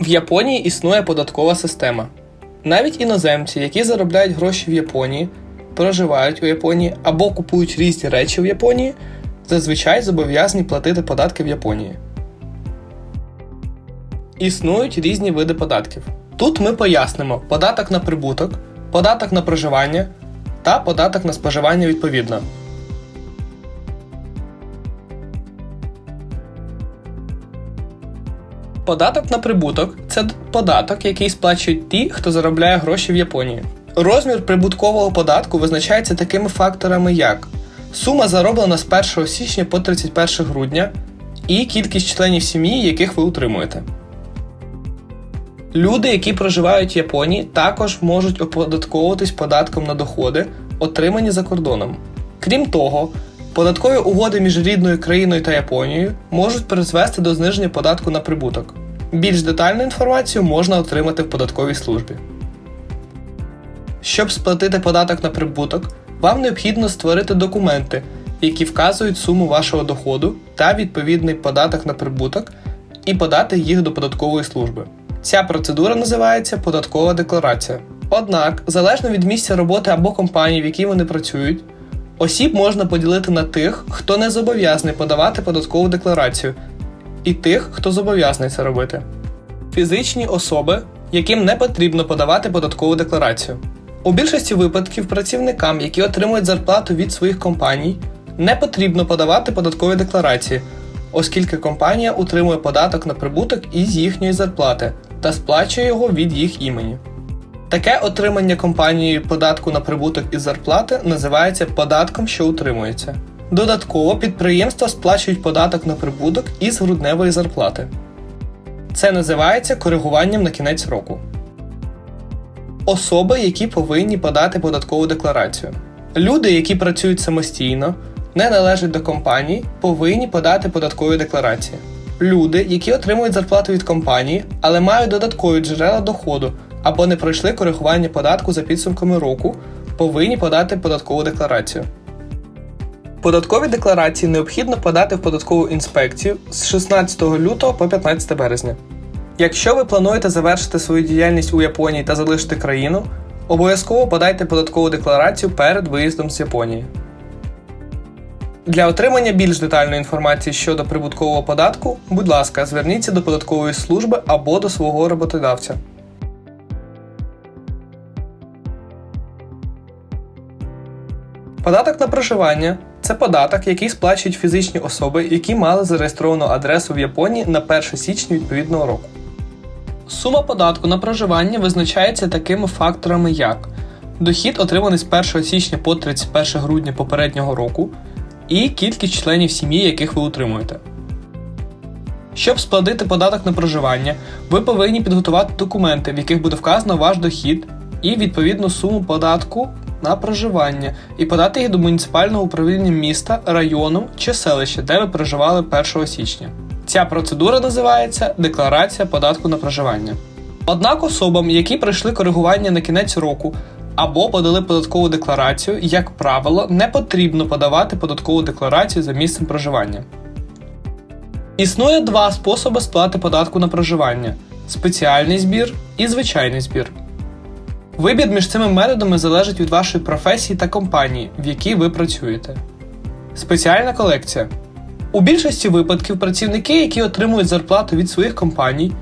В Японії існує податкова система. Навіть іноземці, які заробляють гроші в Японії, проживають у Японії або купують різні речі в Японії, зазвичай зобов'язані платити податки в Японії. Існують різні види податків. Тут ми пояснимо податок на прибуток, податок на проживання та податок на споживання відповідно. Податок на прибуток це податок, який сплачують ті, хто заробляє гроші в Японії. Розмір прибуткового податку визначається такими факторами, як сума зароблена з 1 січня по 31 грудня і кількість членів сім'ї, яких ви утримуєте. Люди, які проживають в Японії, також можуть оподатковуватись податком на доходи, отримані за кордоном. Крім того, податкові угоди між рідною країною та Японією можуть призвести до зниження податку на прибуток. Більш детальну інформацію можна отримати в податковій службі. Щоб сплатити податок на прибуток, вам необхідно створити документи, які вказують суму вашого доходу та відповідний податок на прибуток, і подати їх до податкової служби. Ця процедура називається податкова декларація. Однак, залежно від місця роботи або компанії, в якій вони працюють, осіб можна поділити на тих, хто не зобов'язаний подавати податкову декларацію, і тих, хто зобов'язаний це робити. Фізичні особи, яким не потрібно подавати податкову декларацію. У більшості випадків працівникам, які отримують зарплату від своїх компаній, не потрібно подавати податкові декларації, оскільки компанія утримує податок на прибуток із їхньої зарплати та сплачує його від їх імені. Таке отримання компанією податку на прибуток із зарплати називається податком, що утримується. Додатково підприємства сплачують податок на прибуток із грудневої зарплати. Це називається коригуванням на кінець року. Особи, які повинні подати податкову декларацію. Люди, які працюють самостійно, не належать до компанії, повинні подати податкові декларації. Люди, які отримують зарплату від компанії, але мають додаткові джерела доходу або не пройшли коригування податку за підсумками року, повинні подати податкову декларацію. Податкові декларації необхідно подати в податкову інспекцію з 16 лютого по 15 березня. Якщо ви плануєте завершити свою діяльність у Японії та залишити країну, обов'язково подайте податкову декларацію перед виїздом з Японії. Для отримання більш детальної інформації щодо прибуткового податку, будь ласка, зверніться до податкової служби або до свого роботодавця. Податок на проживання це податок, який сплачують фізичні особи, які мали зареєстровану адресу в Японії на 1 січня відповідного року. Сума податку на проживання визначається такими факторами, як дохід, отриманий з 1 січня по 31 грудня попереднього року, і кількість членів сім'ї, яких ви утримуєте. Щоб сплатити податок на проживання, ви повинні підготувати документи, в яких буде вказано ваш дохід і відповідну суму податку на проживання, і подати їх до муніципального управління міста, району чи селища, де ви проживали 1 січня. Ця процедура називається Декларація податку на проживання. Однак особам, які пройшли коригування на кінець року або подали податкову декларацію, як правило, не потрібно подавати податкову декларацію за місцем проживання. Існує два способи сплати податку на проживання: спеціальний збір і звичайний збір. Вибір між цими методами залежить від вашої професії та компанії, в якій ви працюєте. Спеціальна колекція. У більшості випадків працівники, які отримують зарплату від своїх компаній,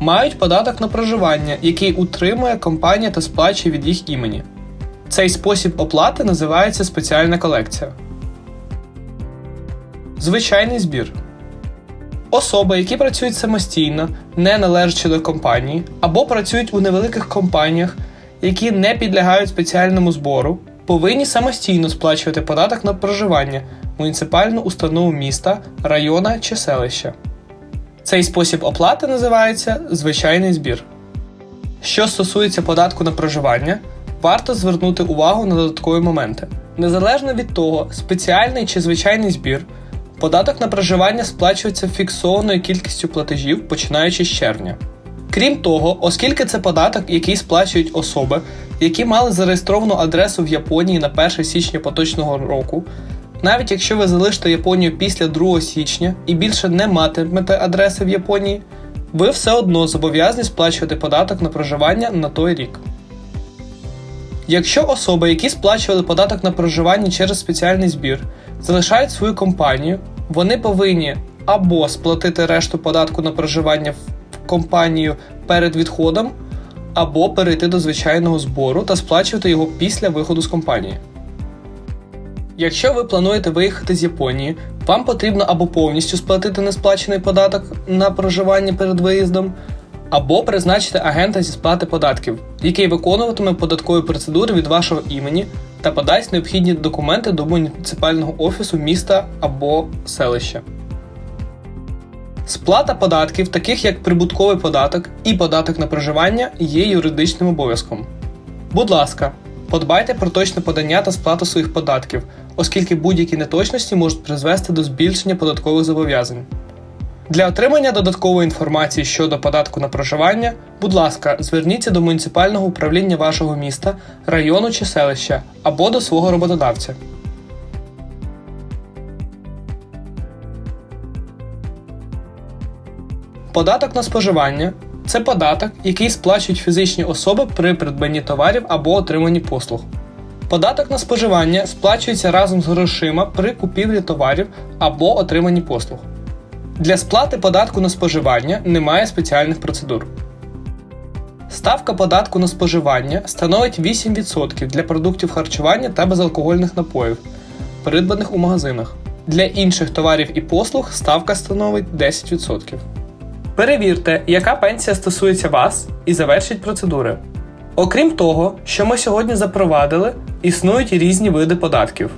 мають податок на проживання, який утримує компанія та сплачує від їх імені. Цей спосіб оплати називається спеціальна колекція. Звичайний збір. Особи, які працюють самостійно, не належачи до компанії, або працюють у невеликих компаніях, які не підлягають спеціальному збору, повинні самостійно сплачувати податок на проживання в муніципальну установу міста, района чи селища. Цей спосіб оплати називається звичайний збір. Що стосується податку на проживання, варто звернути увагу на додаткові моменти. Незалежно від того, спеціальний чи звичайний збір, податок на проживання сплачується фіксованою кількістю платежів, починаючи з червня. Крім того, оскільки це податок, який сплачують особи, які мали зареєстровану адресу в Японії на 1 січня поточного року, навіть якщо ви залишите Японію після 2 січня і більше не матимете адреси в Японії, ви все одно зобов'язані сплачувати податок на проживання на той рік. Якщо особи, які сплачували податок на проживання через спеціальний збір, залишають свою компанію, вони повинні або сплатити решту податку на проживання компанію перед відходом, або перейти до звичайного збору та сплачувати його після виходу з компанії. Якщо ви плануєте виїхати з Японії, вам потрібно або повністю сплатити несплачений податок на проживання перед виїздом, або призначити агента зі сплати податків, який виконуватиме податкові процедури від вашого імені та подасть необхідні документи до муніципального офісу міста або селища. Сплата податків, таких як прибутковий податок і податок на проживання, є юридичним обов'язком. Будь ласка, подбайте про точне подання та сплату своїх податків, оскільки будь-які неточності можуть призвести до збільшення податкових зобов'язань. Для отримання додаткової інформації щодо податку на проживання, будь ласка, зверніться до муніципального управління вашого міста, району чи селища або до свого роботодавця. Податок на споживання це податок, який сплачують фізичні особи при придбанні товарів або отриманні послуг. Податок на споживання сплачується разом з грошима при купівлі товарів або отриманні послуг. Для сплати податку на споживання немає спеціальних процедур. Ставка податку на споживання становить 8% для продуктів харчування та безалкогольних напоїв, придбаних у магазинах. Для інших товарів і послуг ставка становить 10%. Перевірте, яка пенсія стосується вас, і завершіть процедури. Окрім того, що ми сьогодні запровадили, існують різні види податків.